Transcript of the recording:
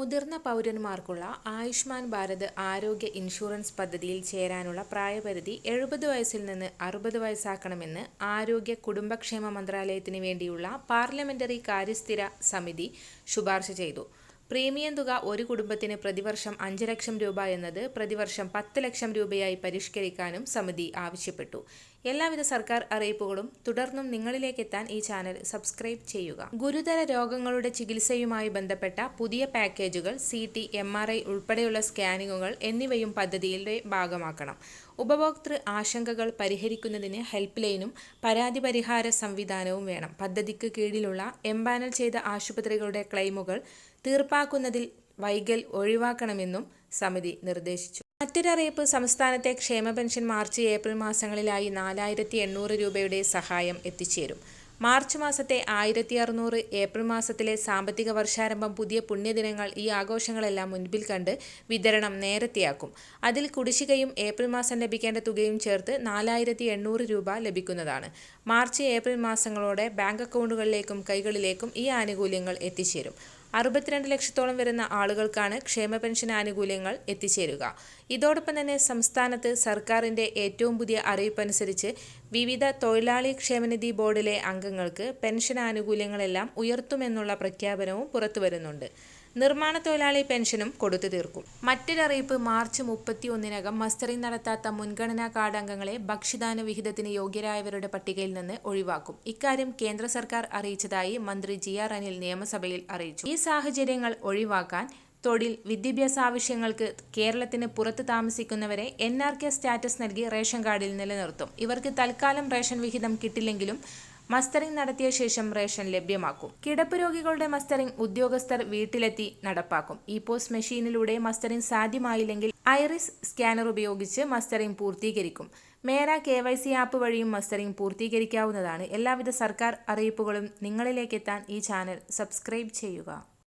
മുതിർന്ന പൗരന്മാർക്കുള്ള ആയുഷ്മാൻ ഭാരത് ആരോഗ്യ ഇൻഷുറൻസ് പദ്ധതിയിൽ ചേരാനുള്ള പ്രായപരിധി എഴുപത് വയസ്സിൽ നിന്ന് അറുപത് വയസ്സാക്കണമെന്ന് ആരോഗ്യ കുടുംബക്ഷേമ മന്ത്രാലയത്തിന് വേണ്ടിയുള്ള പാർലമെന്ററി കാര്യസ്ഥിര സമിതി ശുപാർശ ചെയ്തു. പ്രീമിയം തുക ഒരു കുടുംബത്തിന് പ്രതിവർഷം അഞ്ച് ലക്ഷം രൂപ എന്നത് പ്രതിവർഷം പത്ത് ലക്ഷം രൂപയായി പരിഷ്കരിക്കാനും സമിതി ആവശ്യപ്പെട്ടു. എല്ലാവിധ സർക്കാർ അറിയിപ്പുകളും തുടർന്നും നിങ്ങളിലേക്ക് എത്താൻ ഈ ചാനൽ സബ്സ്ക്രൈബ് ചെയ്യുക. ഗുരുതര രോഗങ്ങളുടെ ചികിത്സയുമായി ബന്ധപ്പെട്ട പുതിയ പാക്കേജുകൾ C T M R I ഉൾപ്പെടെയുള്ള സ്കാനിങ്ങുകൾ എന്നിവയും പദ്ധതിയുടെ ഭാഗമാക്കണം. ഉപഭോക്തൃ ആശങ്കകൾ പരിഹരിക്കുന്നതിന് ഹെൽപ്പ് ലൈനും പരാതി പരിഹാര സംവിധാനവും വേണം. പദ്ധതിക്ക് കീഴിലുള്ള എംപാനൽ ചെയ്ത ആശുപത്രികളുടെ ക്ലെയിമുകൾ തീർപ്പാക്കുന്നതിൽ വൈകൽ ഒഴിവാക്കണമെന്നും സമിതി നിർദ്ദേശിച്ചു. മറ്റൊരറിയിപ്പ് സംസ്ഥാനത്തെ ക്ഷേമ പെൻഷൻ മാർച്ച് ഏപ്രിൽ മാസങ്ങളിലായി നാലായിരത്തി എണ്ണൂറ് രൂപയുടെ സഹായം എത്തിച്ചേരും. മാർച്ച് മാസത്തെ ആയിരത്തി അറുന്നൂറ് ഏപ്രിൽ മാസത്തിലെ സാമ്പത്തിക വർഷാരംഭം പുതിയ പുണ്യദിനങ്ങൾ ഈ ആഘോഷങ്ങളെല്ലാം മുൻപിൽ കണ്ട് വിതരണം നേരത്തെയാക്കും. അതിൽ കുടിശ്ശികയും ഏപ്രിൽ മാസം ലഭിക്കേണ്ട തുകയും ചേർത്ത് നാലായിരത്തി എണ്ണൂറ് രൂപ ലഭിക്കുന്നതാണ്. മാർച്ച് ഏപ്രിൽ മാസങ്ങളോടെ ബാങ്ക് അക്കൗണ്ടുകളിലേക്കും കൈകളിലേക്കും ഈ ആനുകൂല്യങ്ങൾ എത്തിച്ചേരും. അറുപത്തിരണ്ട് ലക്ഷത്തോളം വരുന്ന ആളുകൾക്കാണ് ക്ഷേമ പെൻഷൻ ആനുകൂല്യങ്ങൾ എത്തിച്ചേരുക. ഇതോടൊപ്പം തന്നെ സംസ്ഥാനത്ത് സർക്കാരിന്റെ ഏറ്റവും പുതിയ അറിയിപ്പനുസരിച്ച് വിവിധ തൊഴിലാളി ക്ഷേമനിധി ബോർഡിലെ അംഗങ്ങൾക്ക് പെൻഷൻ ആനുകൂല്യങ്ങളെല്ലാം ഉയർത്തുമെന്നുള്ള പ്രഖ്യാപനവും പുറത്തുവരുന്നുണ്ട്. നിർമ്മാണ തൊഴിലാളി പെൻഷനും കൊടുത്തു തീർക്കും. മറ്റൊരറിയിപ്പ് മാർച്ച് മുപ്പത്തി ഒന്നിനകം മസ്റ്ററിംഗ് നടത്താത്ത മുൻഗണനാ കാർഡ് അംഗങ്ങളെ ഭക്ഷ്യദാന വിഹിതത്തിന് യോഗ്യരായവരുടെ പട്ടികയിൽ നിന്ന് ഒഴിവാക്കും. ഇക്കാര്യം കേന്ദ്ര സർക്കാർ അറിയിച്ചതായി മന്ത്രി ജി ആർ അനിൽ നിയമസഭയിൽ അറിയിച്ചു. ഈ സാഹചര്യങ്ങൾ ഒഴിവാക്കാൻ തൊഴിൽ വിദ്യാഭ്യാസ ആവശ്യങ്ങൾക്ക് കേരളത്തിന് പുറത്ത് താമസിക്കുന്നവരെ എൻ ആർ കെ സ്റ്റാറ്റസ് നൽകി റേഷൻ കാർഡിൽ നിലനിർത്തും. ഇവർക്ക് തൽക്കാലം റേഷൻ വിഹിതം കിട്ടില്ലെങ്കിലും മസ്റ്ററിംഗ് നടത്തിയ ശേഷം റേഷൻ ലഭ്യമാക്കും. കിടപ്പ് രോഗികളുടെ മസ്റ്ററിംഗ് ഉദ്യോഗസ്ഥർ വീട്ടിലെത്തി നടപ്പാക്കും. ഇ പോസ്റ്റ് മെഷീനിലൂടെ മസ്റ്ററിംഗ് സാധ്യമായില്ലെങ്കിൽ ഐറിസ് സ്കാനർ ഉപയോഗിച്ച് mustering പൂർത്തീകരിക്കും. Mera K Y C app വഴിയും മസ്റ്ററിംഗ് പൂർത്തീകരിക്കാവുന്നതാണ്. എല്ലാവിധ സർക്കാർ അറിയിപ്പുകളും നിങ്ങളിലേക്കെത്താൻ ഈ ചാനൽ സബ്സ്ക്രൈബ് ചെയ്യുക.